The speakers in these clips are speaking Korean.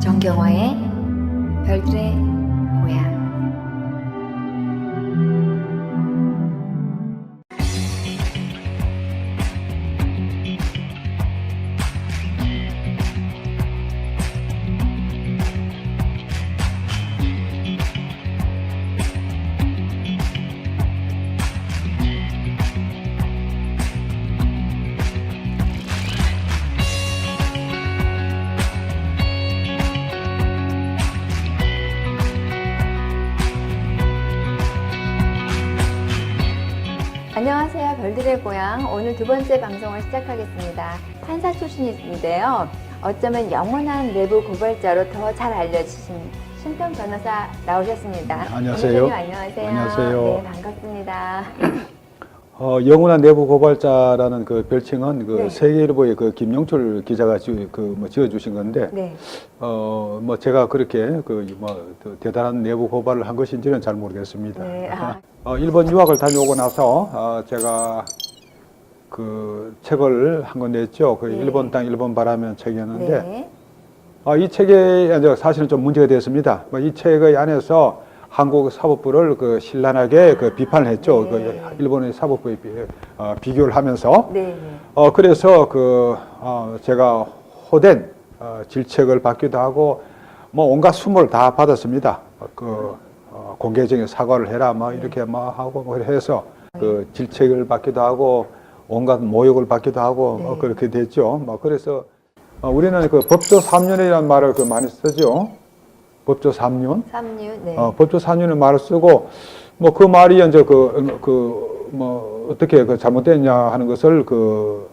정경화의 별들의 고향 안녕하세요. 별들의 고향. 오늘 두 번째 방송을 시작하겠습니다. 판사 출신인데요. 어쩌면 영원한 내부 고발자로 더 잘 알려주신 신평 변호사 나오셨습니다. 안녕하세요. 변호사님 안녕하세요. 안녕하세요. 네, 반갑습니다. 어, 영원한 내부 고발자라는 그 별칭은 그 네. 세계일보의 그 김용철 기자가 지, 그뭐 지어주신 건데, 네. 어, 뭐 제가 그렇게 그뭐 대단한 내부 고발을 한 것인지는 잘 모르겠습니다. 네. 아, 어, 일본 유학을 다녀오고 나서 어, 제가 그 책을 한 권 냈죠. 그 네. 일본 땅 일본 바라면 책이었는데, 네. 어, 이 책에 사실은 좀 문제가 됐습니다. 뭐이 책의 안에서 한국 사법부를 그 신랄하게 그 비판을 했죠. 네. 그 일본의 사법부에 비, 어, 비교를 하면서. 네. 네. 어, 그래서 그, 어, 제가 호된 어, 질책을 받기도 하고 뭐 온갖 수모를 다 받았습니다. 어, 그, 어, 공개적인 사과를 해라 뭐 이렇게 뭐 하고 뭐 해서 그 질책을 받기도 하고 온갖 모욕을 받기도 하고 뭐 네. 그렇게 됐죠. 뭐 그래서 어, 우리는 그 법조 3년이라는 말을 그 많이 쓰죠. 법조 3년. 삼류. 네. 어, 법조 3년의 말을 쓰고 뭐 그 말이 이제 그 그 뭐 어떻게 그 잘못됐냐 하는 것을 그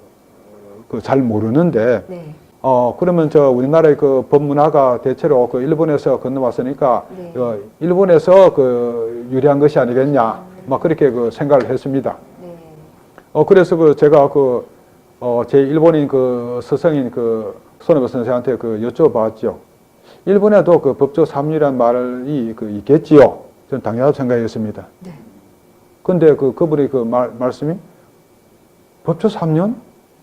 그 잘 모르는데 네. 어 그러면 저 우리나라의 그 법문화가 대체로 그 일본에서 건너왔으니까 네. 어, 일본에서 그 유리한 것이 아니겠냐 막 그렇게 그 생각을 했습니다. 네. 어 그래서 그 제가 그 어, 제 일본인 그 스승인 그 손해보 선생한테 그 여쭤봤죠. 일본에도 그 법조 삼류란 말이 그 있겠지요. 저는 당연하다고 생각했습니다. 네. 근데 그 그분의 그 말, 말씀이 법조 삼년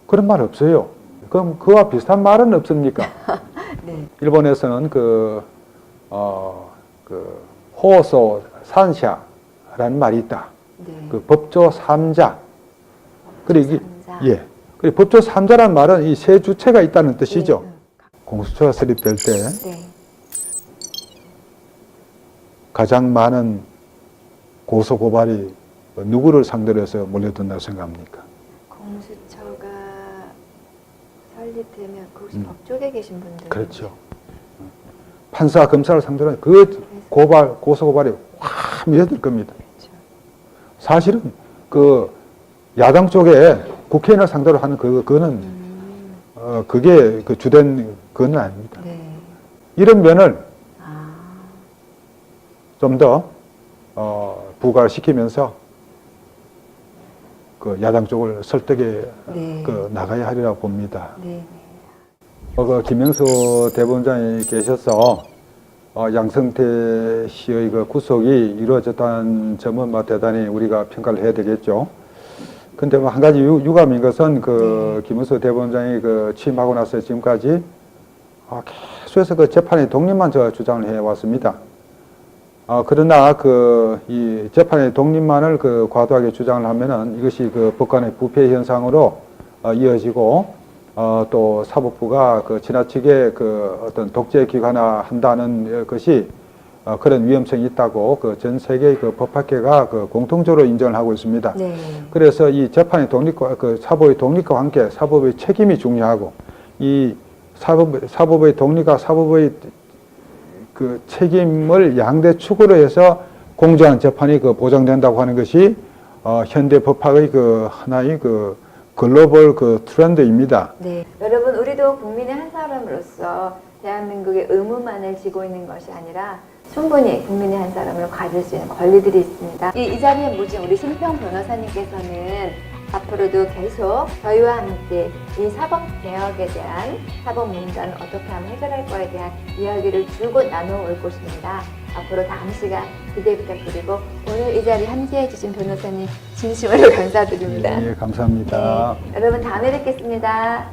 그런 말 없어요. 그럼 그와 비슷한 말은 없습니까? 네. 일본에서는 그, 어, 그, 호소 산샤라는 말이 있다. 네. 그 법조 삼자. 그리고 이게. 예. 그리고 법조 삼자란 말은 이 세 주체가 있다는 뜻이죠. 네. 공수처가 설립될 때 네. 가장 많은 고소 고발이 누구를 상대로 해서 몰려든다고 생각합니까? 공수처가 설립되면 그 음. 법조계 계신 분들 그렇죠. 판사, 검사를 상대로 그 고발, 고소 고발이 확 밀어들 겁니다. 그렇죠. 사실은 그 야당 쪽에 국회의원을 상대로 하는 그, 그거는 음, 어, 그게 그 주된 그건 아닙니다. 네. 이런 면을 아, 좀 더, 어, 부과시키면서 그 야당 쪽을 설득해 네. 그 나가야 하리라고 봅니다. 네. 어, 그 김영수 대법원장이 계셔서 어, 양성태 씨의 그 구속이 이루어졌다는 점은 뭐 대단히 우리가 평가를 해야 되겠죠. 근데 뭐 한 가지 유, 유감인 것은 그 김영수 대법원장이 그 취임하고 나서 지금까지 아, 계속해서 그 재판의 독립만 저 주장을 해 왔습니다. 아, 그러나 그 이 재판의 독립만을 그 과도하게 주장을 하면은 이것이 그 법관의 부패 현상으로 어, 이어지고 어, 또 사법부가 그 지나치게 그 어떤 독재 기관화 한다는 것이 어, 그런 위험성이 있다고 그 전 세계의 그 법학계가 그 공통적으로 인정을 하고 있습니다. 네. 그래서 이 재판의 독립과 그 사법의 독립과 함께 사법의 책임이 중요하고 이 사법 사법의 독립과 사법의 그 책임을 양대 축으로 해서 공정한 재판이 그 보장된다고 하는 것이 어, 현대 법학의 그 하나의 그 글로벌 그 트렌드입니다. 네. 여러분, 우리도 국민의 한 사람으로서 대한민국의 의무만을 지고 있는 것이 아니라 충분히 국민의 한 사람을 가질 수 있는 권리들이 있습니다. 이, 이 자리에 모신 우리 신평 변호사님께서는 앞으로도 계속 저희와 함께 이 사법 개혁에 대한 사법 문제는 어떻게 하면 해결할 거에 대한 이야기를 줄곧 나눠올 것입니다. 앞으로 다음 시간 기대 부탁드리고 오늘 이 자리에 함께해 주신 변호사님 진심으로 감사드립니다. 예, 감사합니다. 네, 여러분 다음에 뵙겠습니다.